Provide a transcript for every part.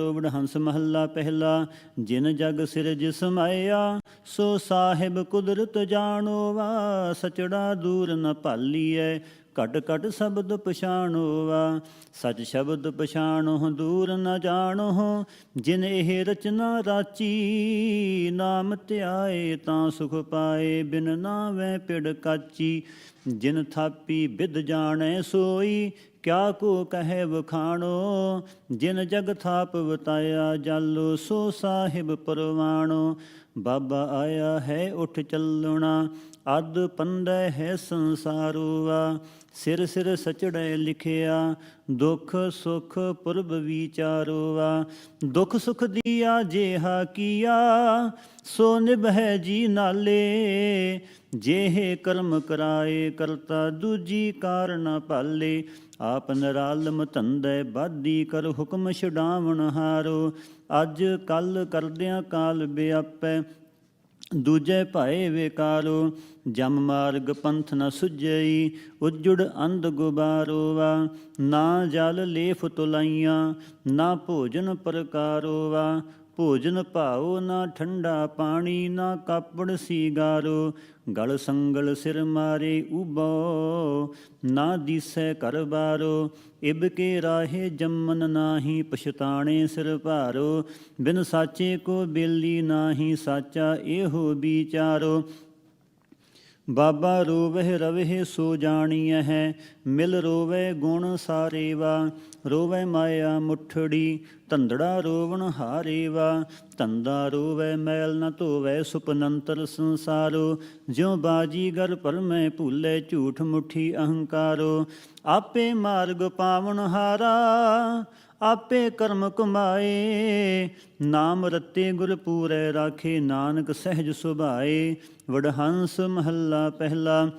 ਰੋਵੜ ਹੰਸ ਮਹੱਲਾ ਪਹਿਲਾ, ਜਿਨ ਜਗ ਸਿਰਜ ਸਮਾਇਆ, ਸੋ ਸਾਹਿਬ ਕੁਦਰਤ ਜਾਣੋ ਵਾ, ਸਚੜਾ ਦੂਰ ਨ ਭਾਲੀਐ ਘਟ ਘਟ ਸ਼ਬਦ ਪਛਾਣੋ ਵਾ ਸਚ ਸ਼ਬਦ ਪਛਾਣੋ ਦੂਰ ਨ ਜਾਣੋ ਜਿਨ ਇਹ ਰਚਨਾ ਰਾਚੀ, ਨਾਮ ਧਿਆਏ ਤਾਂ ਸੁਖ ਪਾਏ, ਬਿਨ ਨਾਵੇਂ ਪਿੜ ਕਾਚੀ। ਜਿਨ ਥਾਪੀ ਬਿਦ ਜਾਣੈ ਸੋਈ, ਕਿਆ ਕੋ ਕਹੈ ਵਖਾਣੋ। ਜਿਨ ਜਗ ਥਾਪ ਵਤਾਇਆ ਜਾਲੋ, ਸੋ ਸਾਹਿਬ ਪਰਵਾਣੋ। ਬਾਬਾ ਆਇਆ ਹੈ ਉਠ ਚੱਲਣਾ ਅਦ ਪੰਦੈ ਹੈ ਸੰਸਾਰੂਆ। ਸਿਰ ਸਿਰ ਸਚੜੈ ਲਿਖਿਆ, ਦੁਖ ਸੁਖ ਪੁਰਬ ਵਿਚਾਰੋਵਾ ਦੁਖ ਸੁਖ ਦੀਆ ਜੇਹਾ ਕੀਆ, ਸੋ ਨਿਭੈ ਜੀ ਨਾਲੇ। ਜਿਹੇ ਕਰਮ ਕਰਾਏ, ਕਰਤਾ ਦੂਜੀ ਕਾਰਨ ਭਾਲੇ ਆਪ ਨਰਾਲਮ ਧੰਦੇ, ਬਾਦੀ ਕਰ ਹੁਕਮ ਛਡਾਵਣ ਹਾਰੋ। ਅੱਜ ਕੱਲ ਕਰਦਿਆਂ ਕਾਲ ਬਿਆਪੈ ਦੂਜੇ ਭਾਏ ਵਿਕਾਰੋ, ਜਮ ਮਾਰਗ ਪੰਥ ਨ ਸੁਝਈ, ਉਜੜ ਅੰਧ ਗੁਬਾਰੋ ਵਾ। ਨਾ ਜਲ ਲੇਫ ਤੁਲਾਈਆਂ, ਨਾ ਭੋਜਨ ਪ੍ਰਕਾਰੋ ਵਾ। ਭੋਜਨ ਭਾਉ ਨਾ ਠੰਡਾ ਪਾਣੀ, ਨਾ ਕਾਪੜ ਸੀਗਾਰੋ। ਗਲ ਸੰਗਲ ਸਿਰ ਮਾਰੇ ਉਬੋ, ਨਾ ਦੀਸੈ ਕਰ ਬਾਰੋ। ਇਬ ਕੇ ਰਾਹੇ ਜੰਮਨ ਨਾਹੀ ਪਛਤਾਣੇ ਸਿਰ ਭਾਰੋ। ਬਿਨ ਸਾਚੇ ਕੋ ਬੇਲੀ ਨਾਹੀ ਸਾਚਾ ਇਹੋ ਵਿਚਾਰੋ। ਬਾਬਾ ਰੋਵਹਿ ਰਵਹਿ ਸੋ ਜਾਣੀਐ ਹੈ, ਮਿਲ ਰੋਵੇ ਗੁਣ ਸਾਰੇਵਾ ਰੋਵੇ ਮਾਇਆ ਮੁਠੜੀ, ਧੰਦੜਾ ਰੋਵਣ ਹਾਰੇਵਾ, ਧੰਦਾ ਰੋਵੇ ਮੈਲ ਨ ਧੋਵੇ ਸੁਪਨੰਤਰ ਸੰਸਾਰੋ, ਜਿਉ ਬਾਜੀਗਰ ਪਰਮੈ ਭੂਲੇ ਝੂਠ ਮੁਠੀ ਅਹੰਕਾਰੋ, ਆਪੇ ਮਾਰਗ ਪਾਵਨ ਹਾਰਾ ਆਪੇ ਕਰਮ ਕਮਾਏ ਨਾਮ ਰਤੇ ਗੁਰ ਪੂਰੈ ਰਾਖੇ, ਨਾਨਕ ਸਹਿਜ ਸੁਭਾਏ। ਵਡਹੰਸ ਮਹੱਲਾ ਪਹਿਲਾ,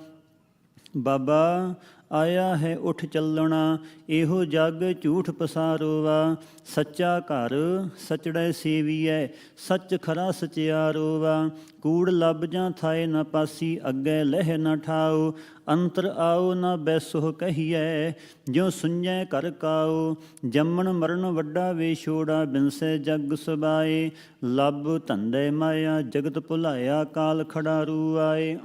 ਬਾਬਾ ਆਇਆ ਹੈ ਉਠ ਚੱਲਣਾ, ਇਹੋ ਜਗ ਝੂਠ ਪਸਾਰੋਵਾ। ਸੱਚਾ ਘਰ ਸਚੜੈ ਸੇਵੀਐ, ਸੱਚ ਖਰਾ ਸਚਿਆਰੋਵਾ ਕੂੜ ਲੱਭ ਜਾਂ ਥਾਏ ਨਾ ਪਾਸੀ, ਅੱਗੇ ਲਹਿ ਨਾ ਠਾਓ। ਅੰਤਰ ਆਓ ਨਾ ਬੈਸੋ ਕਹੀਐ, ਜਿਉ ਸੁਣੈ ਕਰ ਕਾਓ। ਜੰਮਣ ਮਰਨ ਵੱਡਾ ਵੇਛੋੜਾ ਬਿਨਸੈ ਜਗ ਸਬਾਏ। ਲੱਭ ਧੰਦੇ ਮਾਇਆ, ਜਗਤ ਭੁਲਾਇਆ, ਕਾਲ ਖੜਾਰੂ ਆਏ।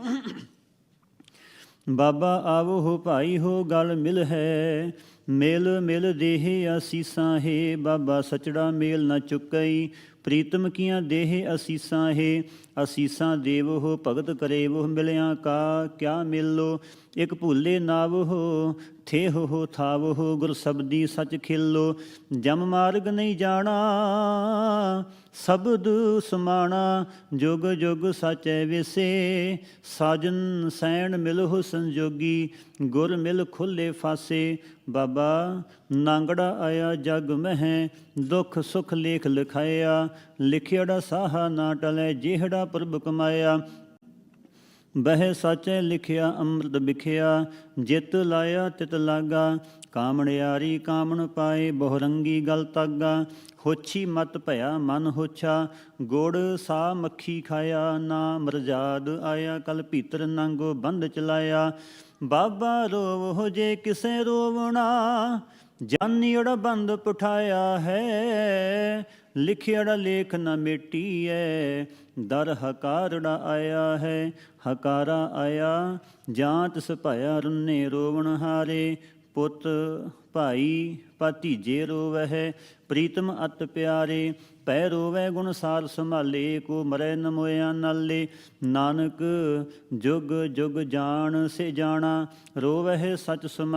ਬਾਬਾ ਆਵੋ ਹੋ ਭਾਈ ਹੋ ਗਲ ਮਿਲ ਹੈ। ਮੇਲ ਮਿਲ ਦੇਹ ਅਸੀਸਾਂ, ਹੈ ਬਾਬਾ ਸਚੜਾ ਮੇਲ ਨਾ ਚੁੱਕਈ। ਪ੍ਰੀਤਮ ਕੀਆਂ ਦੇਹ ਅਸੀਸਾਂ, ਹੈ ਅਸੀਸਾਂ ਦੇਵ ਹੋ ਭਗਤ ਕਰੇ ਉਹ ਮਿਲਿਆ ਕਾ, ਕਿਆ ਮਿਲੋ? ਇਕ ਭੁੱਲੇ ਨਾਵ ਹੋ ਥੇ ਹੋ ਥਾਵ ਹੋ ਗੁਰ ਸਬਦੀ ਸਚ ਖਿਲੋ। ਜਮ ਮਾਰਗ ਨਹੀਂ ਜਾਣਾ, ਸਬਦ ਸਮਾਣਾ, ਜੁਗ ਜੁਗ ਸਾਚੈ ਵਿਸੇ। ਸਾਜਨ ਸੈਣ ਮਿਲਹੁ ਸੰਜੋਗੀ, ਗੁਰ ਮਿਲ ਖੁੱਲੇ ਫਾਸੇ। ਬਾਬਾ ਨਾਂਗੜਾ ਆਇਆ ਜਗ ਮਹਿ, ਦੁਖ ਸੁਖ ਲੇਖ ਲਿਖਾਇਆ, ਲਿਖਿਆੜਾ ਸਾਹਾ ਨਾ ਟਲੈ, ਜਿਹੜਾ ਪ੍ਰਭ ਕਮਾਇਆ। ਬਹਿ ਸਾਚੇ ਲਿਖਿਆ, ਅੰਮ੍ਰਿਤ ਵਿਖਿਆ, ਜਿਤ ਲਾਇਆ ਤਿਤ ਲਾਗਾ ਕਾਮਣਿਆਰੀ ਕਾਮਣ ਪਾਏ, ਬਹੁਰੰਗੀ ਗਲ ਤਾਗਾ, ਹੋਛੀ ਮਤ ਭਇਆ ਮਨ ਹੋਛਾ, ਗੁੜ ਸਾ ਮੱਖੀ ਖਾਇਆ ਨਾ ਮਰਜਾਦ ਆਇਆ, ਕਲ ਭੀਤਰ ਨੰਗੋ ਬੰਦ ਚਲਾਇਆ, ਬਾਬਾ ਰੋਵ ਹੋ ਜੇ ਕਿਸੇ ਰੋਵਣਾ, ਜਾਨੀ ਓੜਾ ਬੰਦ ਪਠਾਇਆ ਹੈ ਲਿਖਿਆੜਾ ਲੇਖ ਨ ਮਿਟੀਐ, ਦਰ ਹਕਾਰੜਾ ਆਇਆ ਹੈ, ਹਕਾਰਾ ਆਇਆ, ਜਾਂਤ ਸਭਾਇਆ ਰੁੰਨੇ ਰੋਵਣ ਹਾਰੇ, ਪੁੱਤ ਭਾਈ ਭਤੀਜੇ ਰੋਵਹਿ, ਪ੍ਰੀਤਮ ਅਤ ਪਿਆਰੇ, ਪੈ ਰੋਵੈ ਗੁਣ ਸਾਰ ਸੰਭਾਲੇ, ਕੋ ਮਰੈ ਨ ਮੋਇਆ ਨਾਲੇ, ਨਾਨਕ ਜੁਗ ਜੁਗ ਜਾਣ ਸੇ ਜਾਣਾ, ਰੋਵਹਿ ਸਚ ਸਮਲ